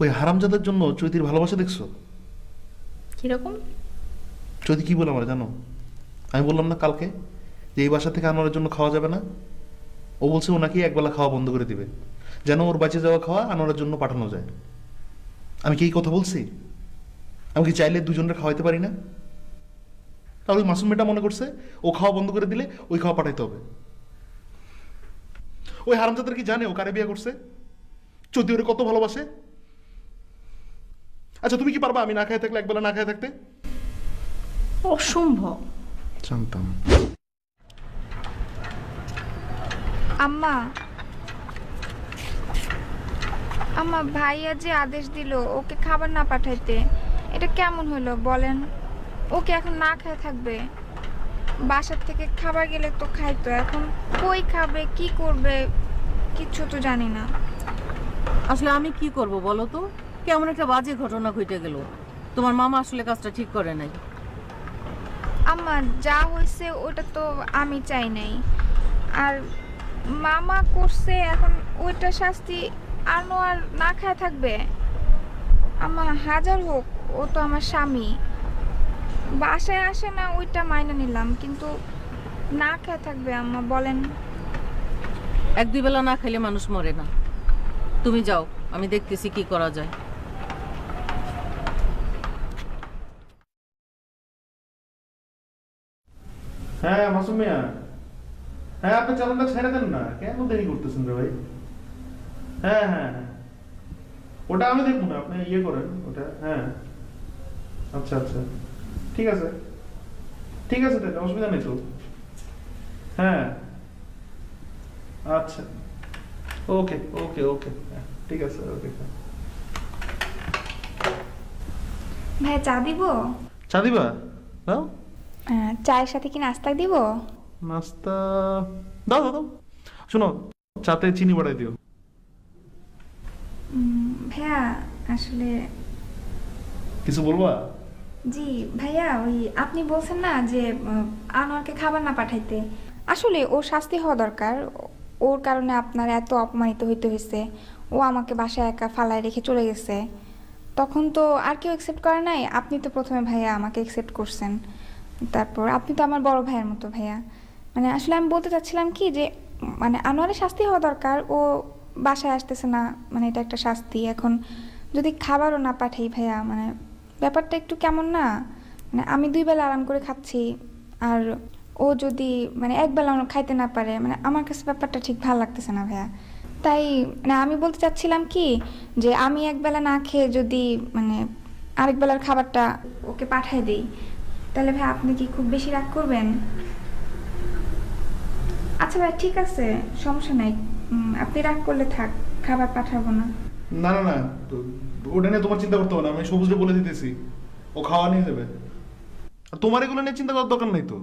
ওই হারামজাদার জন্য চৈতির ভালোবাসা দেখছ? কীরকম? চৈতি কি বলে আমার জানো? আমি বললাম না কালকে যে এই বাসা থেকে আনোয়ারের জন্য খাওয়া যাবে না। ও বলছে ও নাকি একবেলা খাওয়া বন্ধ করে দিবে। যেন ওর বাঁচে যাওয়া খাওয়া আনোয়ারের জন্য পাঠানো যায়। আমি কি এই কথা বলছি? আমি কি চাইলে দুজনের খাওয়াইতে পারি না? তাহলে ওই মাসুম মেয়েটা মনে করছে ও খাওয়া বন্ধ করে দিলে ওই খাওয়া পাঠাইতে হবে। ওই হারামজাদার কি জানে ও কারে বিয়ে করছে? চৈতি ওরে কত ভালোবাসে? আচ্ছা তুমি কি পারবা আমি না খাই থাকলে একবেলা না খাই থাকতে? অসম্ভব। জানতাম। আম্মা। আম্মা ভাইয়া যে আদেশ দিল ওকে খাবার না পাঠাইতে এটা কেমন হলো বলেন? ওকে এখন না খেয়ে থাকবে? বাসার থেকে খাবার গেলে তো খাইতো এখন কই খাবে কি করবে কিচ্ছু তো জানি না। আসলে আমি কি করব বলো তো? কেমন একটা বাজে ঘটনা ঘটে গেল। তোমার মামা আসলে কাজটা ঠিক করে নাই। আম্মা যা হয়েছে ওটা তো আমি চাই নাই। আর মামা করছে এখন ওইটা শাস্তি আনোয়ার না খায় থাকবে। আমার হাজার হোক ও তো আমার স্বামী। বাসায় আসে না ওইটা মাইনে নিলাম কিন্তু না খেয়ে থাকবে আম্মা বলেন। এক দুই বেলা না খেলে মানুষ মরে না। তুমি যাও আমি দেখতেছি কি করা যায়। হ্যাঁ মাসুম মিয়া হ্যাঁ আপনি চালানটা ছেড়ে দেন না। কেন দেরি করতেছেন রে ভাই? হ্যাঁ হ্যাঁ হ্যাঁ। ওটা আমি দেখব না আপনি ইয়ে করেন ওটা হ্যাঁ। আচ্ছা আচ্ছা। ঠিক আছে। ঠিক আছে তাহলে অসুবিধা নেই তো। হ্যাঁ। আচ্ছা। ওকে ওকে ওকে। ঠিক আছে ওকে। ভাই চা দিব? চা দিবা? দাও চায়ের সাথে কি নাস্তা দিব? নাস্তা দাও দাও শোনো চাতে চিনি বাড়াই দিও। ভাইয়া আসলে কিছু বলবা? জি ভাইয়া ওই আপনি বলছেন না যে আনোয়ারকে খাবার না পাঠাইতে। আসলে ওর শাস্তি হওয়া দরকার। ওর কারণে আপনার এত অপমানিত হইতে হয়েছে ও আমাকে বাসায় একা ফালায় রেখে চলে গেছে। তখন তো আর কেউ অ্যাকসেপ্ট করে নাই। আপনি তো প্রথমে ভাইয়া আমাকে অ্যাকসেপ্ট করছেন। তারপর আপনি তো আমার বড় ভাইয়ের মতো ভাইয়া। মানে আসলে আমি বলতে চাচ্ছিলাম কি যে মানে আনোয়ারের শাস্তি হওয়া দরকার, ও বাসায় আসতেছে না মানে এটা একটা শাস্তি। এখন যদি খাবারও না পাঠাই ভাইয়া মানে ব্যাপারটা একটু কেমন না? মানে আমি দুই বেলা আরাম করে খাচ্ছি, আর ও যদি মানে এক বেলা খাইতে না পারে মানে আমার কাছে ব্যাপারটা ঠিক ভালো লাগতেছে না ভাইয়া। তাই মানে আমি বলতে চাচ্ছিলাম কি যে, আমি এক বেলা না খেয়ে যদি মানে আরেক বেলার খাবারটা ওকে পাঠাই দিই তাহলে ভাই আপনি কি খুব বেশি রাগ করবেন? আচ্ছা ভাই, ঠিক আছে, সমস্যা নাই। আপনি রাগ করলে থাক, খাবার পাঠাবো না। না না না ওটা নিয়ে তোমার চিন্তা করতে হবে না, আমি সবুজে বলে দিতেছি। ও খাওয়া নিয়ে যাবে। তোমার এগুলো নিয়ে চিন্তা করার দরকার নেই তো।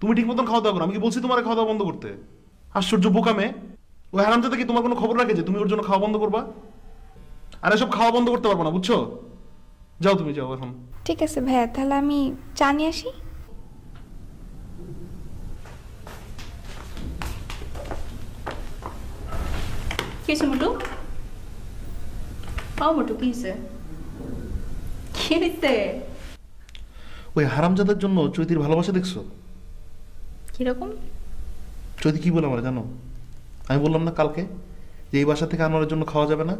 তুমি ঠিক মতন খাওয়া দাওয়া করো, আমি কি বলছি তোমার খাওয়া দাওয়া বন্ধ করতে? আশ্চর্য বোকামে ও হারামজাদা কি তোমার কোনো খবর রাখে যে তুমি ওর জন্য খাওয়া বন্ধ করবা? আর এসব খাওয়া বন্ধ করতে পারব না, বুঝছ? যাও তুমি যাও এখন। ঠিক আছে ভাইয়া তাহলে আমি চা নিয়ে আসি? কিসে মোটু? ও মোটু কি হইছে ওই হারামজাদার জন্য চৈতির ভালোবাসা দেখছ? কীরকম? চৈতি কি বলে আমার জানো? আমি বললাম না কালকে যে এই বাসা থেকে আনোয়ারের জন্য খাওয়া যাবে না?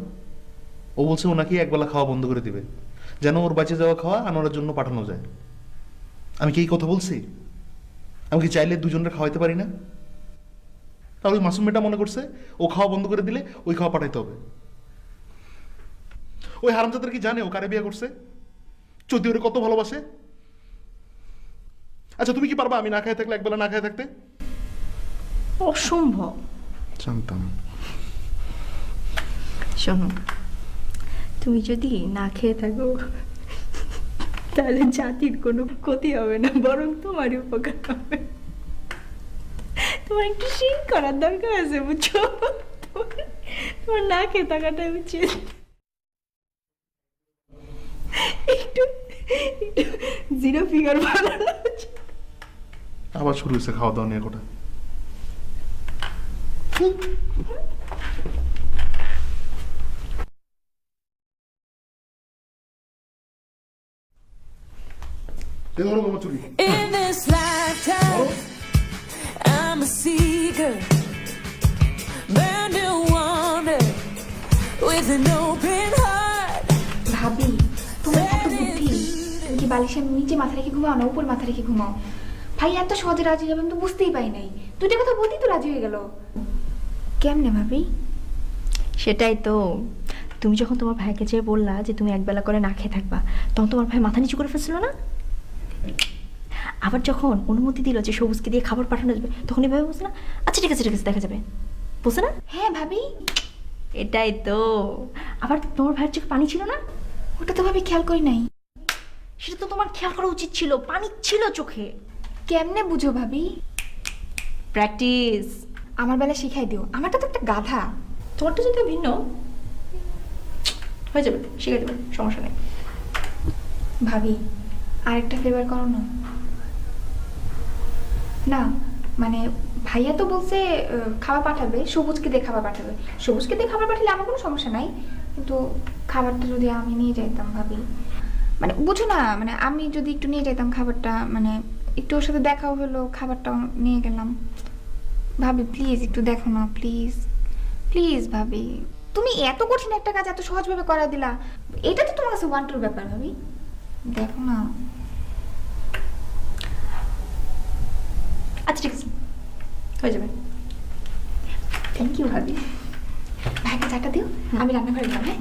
ও বলছে ওনাকে নাকি একবেলা খাওয়া বন্ধ করে দিবে। যেন ওর বাঁচে যাওয়া খাওয়া আনোয়ারের জন্য পাঠানো যায়। আমি কি এই কথা বলছি? আমি কি চাইলে দুজনের খাওয়াইতে পারি না? তাহলে ওই মাসুম মেয়েটা মনে করছে ও খাওয়া বন্ধ করে দিলে ওই খাওয়া পাঠাইতে হবে। ওই হারামজাদের কি জানে ও কারে বিয়ে করছে? চৈতি ওরে কত ভালোবাসে? আচ্ছা তুমি কি পারবা আমি না খাই থাকলে একবেলা না খাই থাকতে? অসম্ভব। জানতাম। শোনো তুমি যদি না খেয়ে থাকো, তাহলে জাতির কোনো ক্ষতি হবে না, বরং তোমারই উপকার হবে। তোমার একটু শিং করার দরকার আছে, বুঝছ? তোমার- না খেয়ে থাকাটা উচিত একটু জিরো ফিগার বানানো আবার শুরু হয়েছে খাওয়া দাওয়া নিয়ে কোটা। এ ধরো তোমার চুরি In this lifetime, I'm a seeker, brand new wonder with an open heart. ভাবি তোমার এত বুদ্ধি? তুমি কি বালিশের নিচে মাথা রেখে ঘুমাও না উপর মাথা রেখে ঘুমাও? ভাই এত সহজে রাজি হবে আমি তো বুঝতেই পাই নাই। দুইটা কথা বলতেই তো রাজি হয়ে গেল। কেমনে ভাবি? সেটাই তো। তুমি যখন তোমার ভাইকে যেয়ে বললা যে তুমি একবেলা করে না খেয়ে থাকবা তখন তোমার ভাই মাথা নিচু করে ফেলছিল না? আবার যখন অনুমতি দিল যে সবুজকে দিয়ে খাবার পাঠানো যাবে তখন এভাবে বলছে না আচ্ছা ঠিক আছে ঠিক আছে দেখা যাবে। বলছে না? হ্যাঁ ভাবি। এটাই তো। আবার তোমার ভাইয়ের চোখে পানি ছিল না? ওটা তো ভাবি খেয়াল করি নাই। সেটা তো তোমার খেয়াল করা উচিত ছিল পানি ছিল চোখে। কেমনে বুঝো ভাবি? প্র্যাকটিস। আমার বেলা শিখাই দিও। আমারটা তো একটা গাধা। তোমারটা যদি ভিন্ন হয়ে যাবে শিখে দেবে সমস্যা নেই। ভাবি আরেকটা ফ্লেভার করো না। না মানে ভাইয়া তো বলছে খাবার পাঠাবে, সবুজকে দিয়ে খাবার পাঠাবে। সবুজকে দিয়ে খাবার পাঠালে আমার কোনো সমস্যা নাই, কিন্তু খাবারটা যদি আমি নিয়ে যাইতাম ভাবি। মানে বুঝো না মানে আমি যদি একটু নিয়ে যাইতাম খাবারটা মানে একটু ওর সাথে দেখাও হলো, খাবারটাও নিয়ে গেলাম। ভাবি, প্লিজ একটু দেখো না, প্লিজ প্লিজ ভাবি। তুমি এত কঠিন একটা কাজ এত সহজভাবে করা দিলা। এটা তো তোমার কাছে ওয়ান ব্যাপার ভাবি। দেখো না। আচ্ছা ঠিক আছে। হয়ে যাবে। থ্যাংক ইউ ভাবি। ভাইকে চাটা দিও। আমি রান্নাঘরে যাব হ্যাঁ?